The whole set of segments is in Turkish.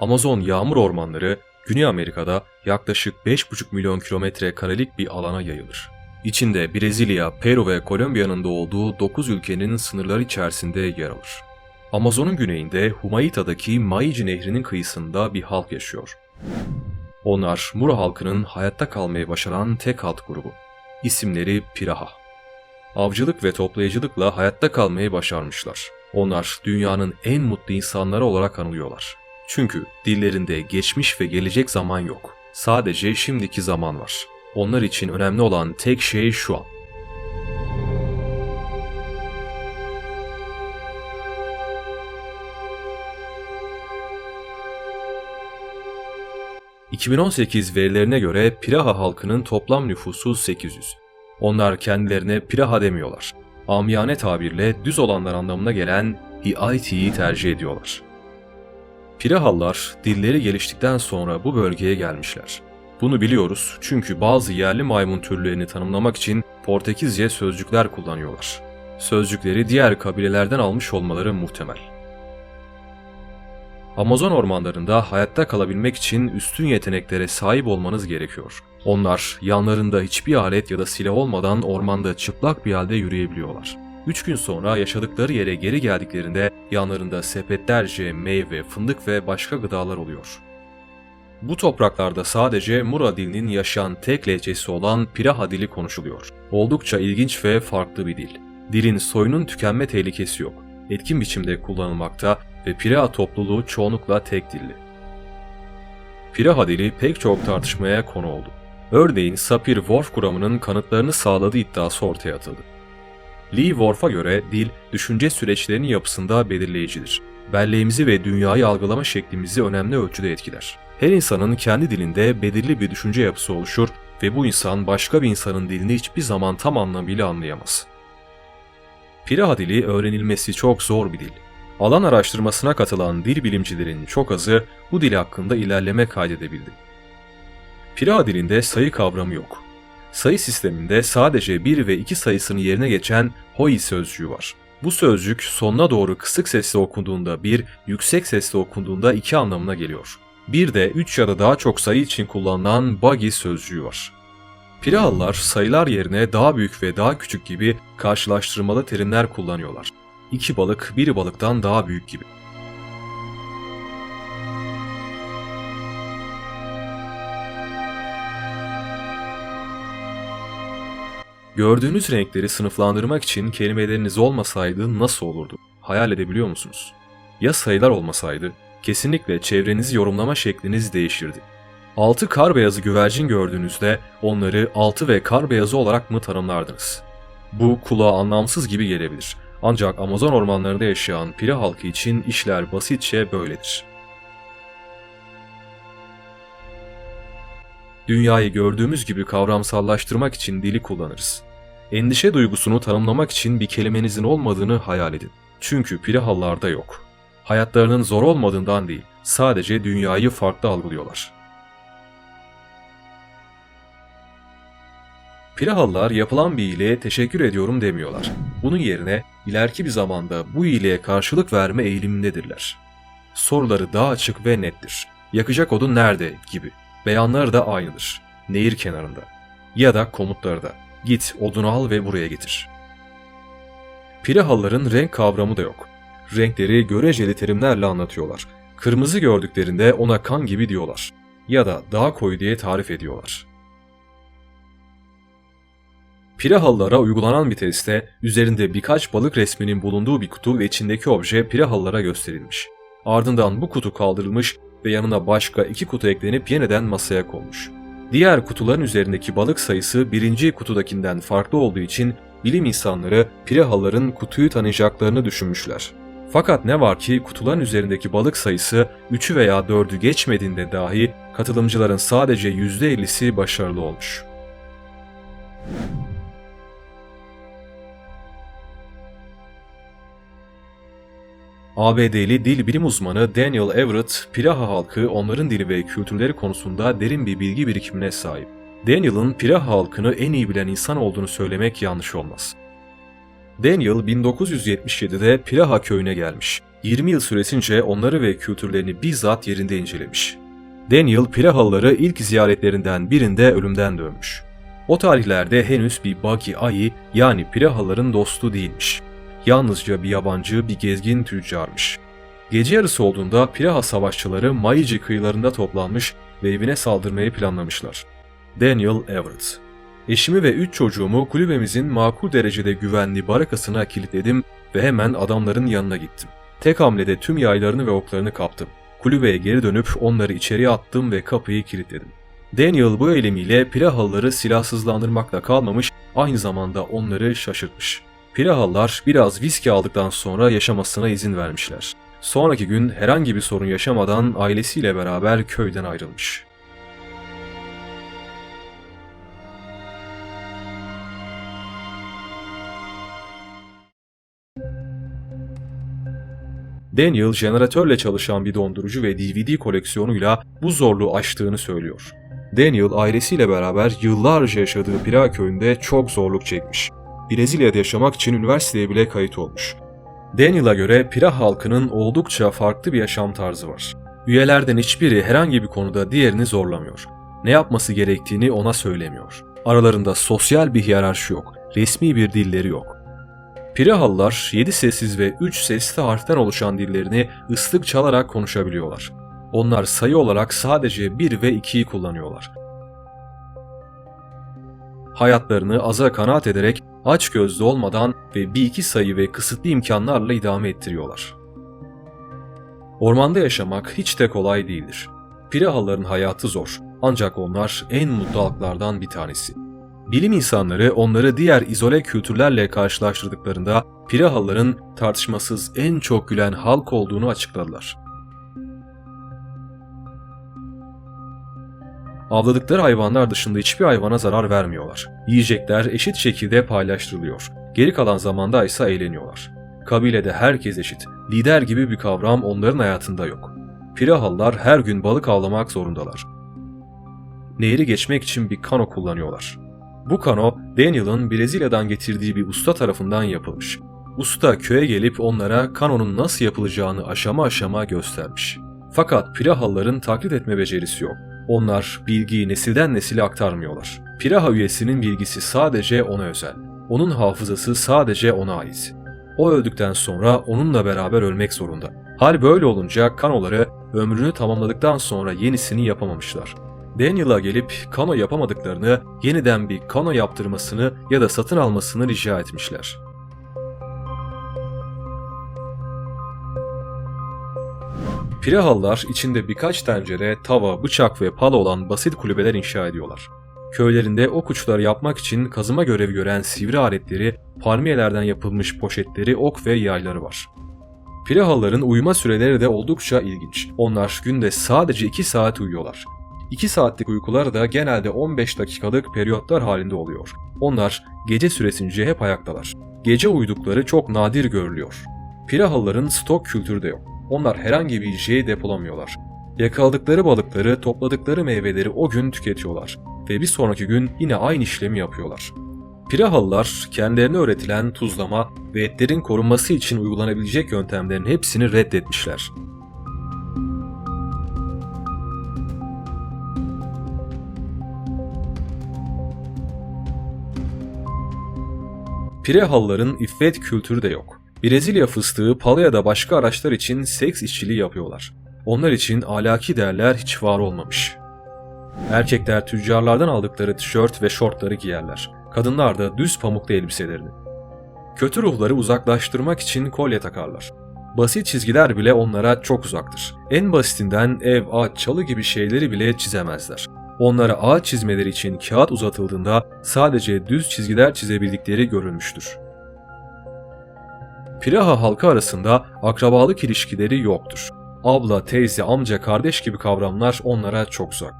Amazon yağmur ormanları Güney Amerika'da yaklaşık 5,5 milyon kilometre karelik bir alana yayılır. İçinde Brezilya, Peru ve Kolombiya'nın da olduğu 9 ülkenin sınırları içerisinde yer alır. Amazon'un güneyinde Humaita'daki Maici Nehri'nin kıyısında bir halk yaşıyor. Onlar Mura halkının hayatta kalmayı başaran tek halk grubu. İsimleri Piraha. Avcılık ve toplayıcılıkla hayatta kalmayı başarmışlar. Onlar dünyanın en mutlu insanları olarak anılıyorlar. Çünkü dillerinde geçmiş ve gelecek zaman yok. Sadece şimdiki zaman var. Onlar için önemli olan tek şey şu an. ...2018 verilerine göre Piraha halkının toplam nüfusu 800. Onlar kendilerine Piraha demiyorlar. Amiyane tabirle düz olanlar anlamına gelen Hiaiti'yi tercih ediyorlar. Pirahallar dilleri geliştikten sonra bu bölgeye gelmişler. Bunu biliyoruz çünkü bazı yerli maymun türlerini tanımlamak için Portekizce sözcükler kullanıyorlar. Sözcükleri diğer kabilelerden almış olmaları muhtemel. Amazon ormanlarında hayatta kalabilmek için üstün yeteneklere sahip olmanız gerekiyor. Onlar yanlarında hiçbir alet ya da silah olmadan ormanda çıplak bir halde yürüyebiliyorlar. Üç gün sonra yaşadıkları yere geri geldiklerinde yanlarında sepetlerce meyve, fındık ve başka gıdalar oluyor. Bu topraklarda sadece Mura dilinin yaşayan tek lehçesi olan Piraha dili konuşuluyor. Oldukça ilginç ve farklı bir dil. Dilin soyunun tükenme tehlikesi yok. Etkin biçimde kullanılmakta ve Piraha topluluğu çoğunlukla tek dilli. Piraha dili pek çok tartışmaya konu oldu. Örneğin Sapir-Whorf kuramının kanıtlarını sağladığı iddiası ortaya atıldı. Lee Worf'a göre dil, düşünce süreçlerinin yapısında belirleyicidir. Belleğimizi ve dünyayı algılama şeklimizi önemli ölçüde etkiler. Her insanın kendi dilinde belirli bir düşünce yapısı oluşur ve bu insan başka bir insanın dilini hiçbir zaman tam anlamıyla anlayamaz. Piraha dili öğrenilmesi çok zor bir dil. Alan araştırmasına katılan dil bilimcilerin çok azı bu dil hakkında ilerleme kaydedebildi. Piraha dilinde sayı kavramı yok. Sayı sisteminde sadece 1 ve 2 sayısının yerine geçen hoi sözcüğü var. Bu sözcük sonuna doğru kısık sesle okunduğunda 1, yüksek sesle okunduğunda 2 anlamına geliyor. Bir de 3 ya da daha çok sayı için kullanılan bagi sözcüğü var. Pirahalılar sayılar yerine daha büyük ve daha küçük gibi karşılaştırmalı terimler kullanıyorlar. İki balık bir balıktan daha büyük gibi. Gördüğünüz renkleri sınıflandırmak için kelimeleriniz olmasaydı nasıl olurdu? Hayal edebiliyor musunuz? Ya sayılar olmasaydı? Kesinlikle çevrenizi yorumlama şekliniz değişirdi. Altı kar beyazı güvercin gördüğünüzde onları altı ve kar beyazı olarak mı tanımlardınız? Bu kulağa anlamsız gibi gelebilir. Ancak Amazon ormanlarında yaşayan pire halkı için işler basitçe böyledir. Dünyayı gördüğümüz gibi kavramsallaştırmak için dili kullanırız. Endişe duygusunu tanımlamak için bir kelimenizin olmadığını hayal edin. Çünkü pirahallarda yok. Hayatlarının zor olmadığından değil, sadece dünyayı farklı algılıyorlar. Pirahallar yapılan bir iyiliğe teşekkür ediyorum demiyorlar. Bunun yerine ileriki bir zamanda bu iyiliğe karşılık verme eğilimindedirler. Soruları daha açık ve nettir. Yakacak odun nerede gibi. Beyanları da aynıdır. Nehir kenarında. Ya da komutları da. Git odunu al ve buraya getir. Pirahalların renk kavramı da yok. Renkleri göreceli terimlerle anlatıyorlar. Kırmızı gördüklerinde ona kan gibi diyorlar. Ya da daha koyu diye tarif ediyorlar. Pirahalılara uygulanan bir testte üzerinde birkaç balık resminin bulunduğu bir kutu ve içindeki obje Pirahalılara gösterilmiş. Ardından bu kutu kaldırılmış ve yanına başka iki kutu eklenip yeniden masaya konmuş. Diğer kutuların üzerindeki balık sayısı birinci kutudakinden farklı olduğu için bilim insanları Pirahalıların kutuyu tanıyacaklarını düşünmüşler. Fakat ne var ki kutuların üzerindeki balık sayısı 3'ü veya 4'ü geçmediğinde dahi katılımcıların sadece %50'si başarılı olmuş. ABD'li dil bilim uzmanı Daniel Everett, Piraha halkı onların dili ve kültürleri konusunda derin bir bilgi birikimine sahip. Daniel'ın Piraha halkını en iyi bilen insan olduğunu söylemek yanlış olmaz. Daniel 1977'de Piraha köyüne gelmiş. 20 yıl süresince onları ve kültürlerini bizzat yerinde incelemiş. Daniel Pirahalıları ilk ziyaretlerinden birinde ölümden dönmüş. O tarihlerde henüz bir Bagi Ai yani Pirahalıların dostu değilmiş. Yalnızca bir yabancı, bir gezgin tüccarmış. Gece yarısı olduğunda Piraha savaşçıları Maici kıyılarında toplanmış ve evine saldırmayı planlamışlar. Daniel Everett Eşimi ve üç çocuğumu kulübemizin makul derecede güvenli barakasına kilitledim ve hemen adamların yanına gittim. Tek hamlede tüm yaylarını ve oklarını kaptım. Kulübeye geri dönüp onları içeriye attım ve kapıyı kilitledim. Daniel bu eylemiyle Pirahalıları silahsızlandırmakla kalmamış, aynı zamanda onları şaşırtmış. Pirahalılar biraz viski aldıktan sonra yaşamasına izin vermişler. Sonraki gün herhangi bir sorun yaşamadan ailesiyle beraber köyden ayrılmış. Daniel jeneratörle çalışan bir dondurucu ve DVD koleksiyonuyla bu zorluğu aştığını söylüyor. Daniel ailesiyle beraber yıllarca yaşadığı Pira köyünde çok zorluk çekmiş. Brezilya'da yaşamak için üniversiteye bile kayıt olmuş. Daniel'a göre Pira halkının oldukça farklı bir yaşam tarzı var. Üyelerden hiçbiri herhangi bir konuda diğerini zorlamıyor. Ne yapması gerektiğini ona söylemiyor. Aralarında sosyal bir hiyerarşi yok. Resmi bir dilleri yok. Pirahalılar 7 sessiz ve 3 sesli harften oluşan dillerini ıslık çalarak konuşabiliyorlar. Onlar sayı olarak sadece 1 ve 2'yi kullanıyorlar. Hayatlarını aza kanaat ederek aç gözlü olmadan ve bir iki sayı ve kısıtlı imkanlarla idame ettiriyorlar. Ormanda yaşamak hiç de kolay değildir. Pirahalıların hayatı zor ancak onlar en mutlu halklardan bir tanesi. Bilim insanları onları diğer izole kültürlerle karşılaştırdıklarında Pirahalıların tartışmasız en çok gülen halk olduğunu açıkladılar. Avladıkları hayvanlar dışında hiçbir hayvana zarar vermiyorlar. Yiyecekler eşit şekilde paylaştırılıyor. Geri kalan zamanda ise eğleniyorlar. Kabilede herkes eşit. Lider gibi bir kavram onların hayatında yok. Pirahalılar her gün balık avlamak zorundalar. Nehri geçmek için bir kano kullanıyorlar. Bu kano Daniel'ın Brezilya'dan getirdiği bir usta tarafından yapılmış. Usta köye gelip onlara kanonun nasıl yapılacağını aşama aşama göstermiş. Fakat Pirahalıların taklit etme becerisi yok. Onlar bilgiyi nesilden nesile aktarmıyorlar. Piraha üyesinin bilgisi sadece ona özel. Onun hafızası sadece ona ait. O öldükten sonra onunla beraber ölmek zorunda. Hal böyle olunca kanoları ömrünü tamamladıktan sonra yenisini yapamamışlar. Daniel'a gelip kano yapamadıklarını, yeniden bir kano yaptırmasını ya da satın almasını rica etmişler. Pirahalılar içinde birkaç tencere, tava, bıçak ve pala olan basit kulübeler inşa ediyorlar. Köylerinde ok uçları yapmak için kazıma görevi gören sivri aletleri, palmiyelerden yapılmış poşetleri, ok ve yayları var. Pirahalıların uyuma süreleri de oldukça ilginç. Onlar günde sadece 2 saat uyuyorlar. 2 saatlik uykular da genelde 15 dakikalık periyotlar halinde oluyor. Onlar gece süresince hep ayaktalar. Gece uyudukları çok nadir görülüyor. Pirahalıların stok kültürü de yok. Onlar herhangi bir yiyeceği depolamıyorlar. Yakaladıkları balıkları, topladıkları meyveleri o gün tüketiyorlar ve bir sonraki gün yine aynı işlemi yapıyorlar. Pirahalılar kendilerine öğretilen tuzlama ve etlerin korunması için uygulanabilecek yöntemlerin hepsini reddetmişler. Pirahalıların iffet kültürü de yok. Brezilya fıstığı, pala ya da başka araçlar için seks işçiliği yapıyorlar. Onlar için ahlaki değerler hiç var olmamış. Erkekler tüccarlardan aldıkları tişört ve şortları giyerler. Kadınlar da düz pamuklu elbiselerini. Kötü ruhları uzaklaştırmak için kolye takarlar. Basit çizgiler bile onlara çok uzaktır. En basitinden ev, ağaç, çalı gibi şeyleri bile çizemezler. Onlara ağaç çizmeleri için kağıt uzatıldığında sadece düz çizgiler çizebildikleri görülmüştür. Piraha halkı arasında akrabalık ilişkileri yoktur. Abla, teyze, amca, kardeş gibi kavramlar onlara çok uzak.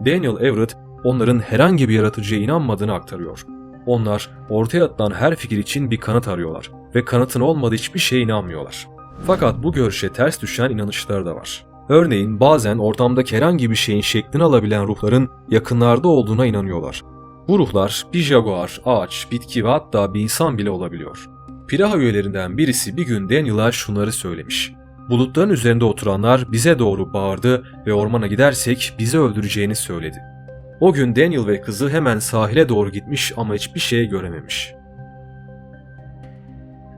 Daniel Everett onların herhangi bir yaratıcıya inanmadığını aktarıyor. Onlar ortaya atılan her fikir için bir kanıt arıyorlar ve kanıtın olmadığı hiçbir şeye inanmıyorlar. Fakat bu görüşe ters düşen inanışlar da var. Örneğin bazen ortamdaki herhangi bir şeyin şeklini alabilen ruhların yakınlarda olduğuna inanıyorlar. Bu ruhlar bir jaguar, ağaç, bitki ve hatta bir insan bile olabiliyor. Piraha üyelerinden birisi bir gün Daniel'a şunları söylemiş. Bulutların üzerinde oturanlar bize doğru bağırdı ve ormana gidersek bizi öldüreceğini söyledi. O gün Daniel ve kızı hemen sahile doğru gitmiş ama hiçbir şey görememiş.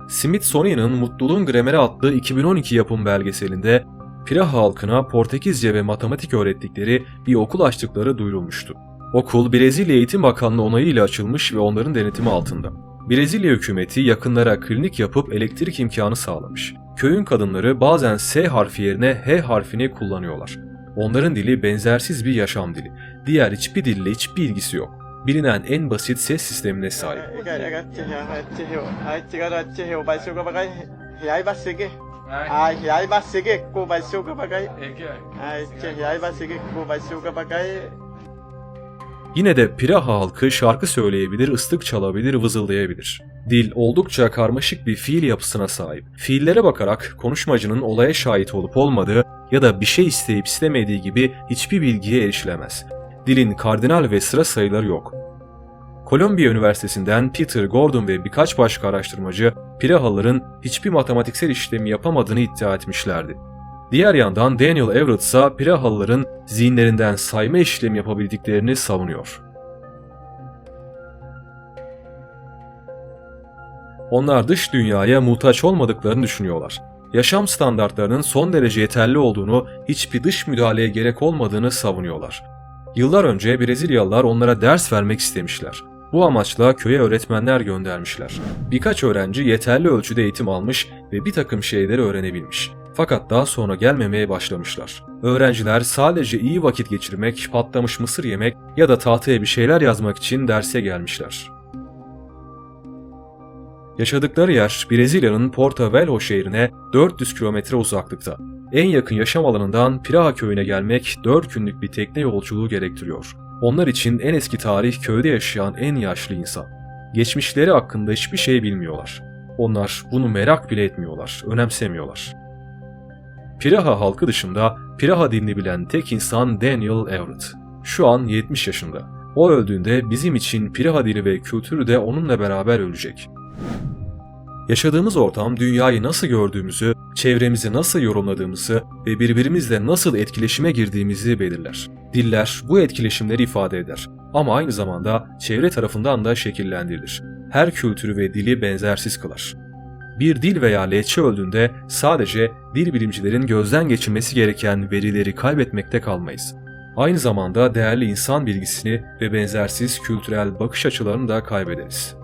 Smithsonian'ın Mutluluğun Grameri adlı 2012 yapım belgeselinde Piraha halkına Portekizce ve matematik öğrettikleri bir okul açtıkları duyurulmuştu. Okul Brezilya Eğitim Bakanlığı onayıyla açılmış ve onların denetimi altında. Brezilya hükümeti yakınlara klinik yapıp elektrik imkanı sağlamış. Köyün kadınları bazen S harfi yerine H harfini kullanıyorlar. Onların dili benzersiz bir yaşam dili. Diğer hiçbir dille hiçbir ilgisi yok. Bilinen en basit ses sistemine sahip. Yine de Piraha halkı şarkı söyleyebilir, ıslık çalabilir, vızıldayabilir. Dil oldukça karmaşık bir fiil yapısına sahip. Fiillere bakarak konuşmacının olaya şahit olup olmadığı ya da bir şey isteyip istemediği gibi hiçbir bilgiye erişilemez. Dilin kardinal ve sıra sayıları yok. Kolombiya Üniversitesi'nden Peter Gordon ve birkaç başka araştırmacı Pirahalıların hiçbir matematiksel işlemi yapamadığını iddia etmişlerdi. Diğer yandan Daniel Everett ise Pirahalıların zihinlerinden sayma işlemi yapabildiklerini savunuyor. Onlar dış dünyaya muhtaç olmadıklarını düşünüyorlar. Yaşam standartlarının son derece yeterli olduğunu, hiçbir dış müdahaleye gerek olmadığını savunuyorlar. Yıllar önce Brezilyalılar onlara ders vermek istemişler. Bu amaçla köye öğretmenler göndermişler. Birkaç öğrenci yeterli ölçüde eğitim almış ve bir takım şeyleri öğrenebilmiş. Fakat daha sonra gelmemeye başlamışlar. Öğrenciler sadece iyi vakit geçirmek, patlamış mısır yemek ya da tahtaya bir şeyler yazmak için derse gelmişler. Yaşadıkları yer Brezilya'nın Porto Velho şehrine 400 kilometre uzaklıkta. En yakın yaşam alanından Piraha köyüne gelmek 4 günlük bir tekne yolculuğu gerektiriyor. Onlar için en eski tarih köyde yaşayan en yaşlı insan. Geçmişleri hakkında hiçbir şey bilmiyorlar. Onlar bunu merak bile etmiyorlar, önemsemiyorlar. Piraha halkı dışında Piraha dilini bilen tek insan Daniel Everett. Şu an 70 yaşında. O öldüğünde bizim için Piraha dili ve kültürü de onunla beraber ölecek. Yaşadığımız ortam dünyayı nasıl gördüğümüzü, çevremizi nasıl yorumladığımızı ve birbirimizle nasıl etkileşime girdiğimizi belirler. Diller bu etkileşimleri ifade eder ama aynı zamanda çevre tarafından da şekillendirilir. Her kültürü ve dili benzersiz kılar. Bir dil veya lehçe öldüğünde sadece dil bilimcilerin gözden geçirmesi gereken verileri kaybetmekte kalmayız. Aynı zamanda değerli insan bilgisini ve benzersiz kültürel bakış açılarını da kaybederiz.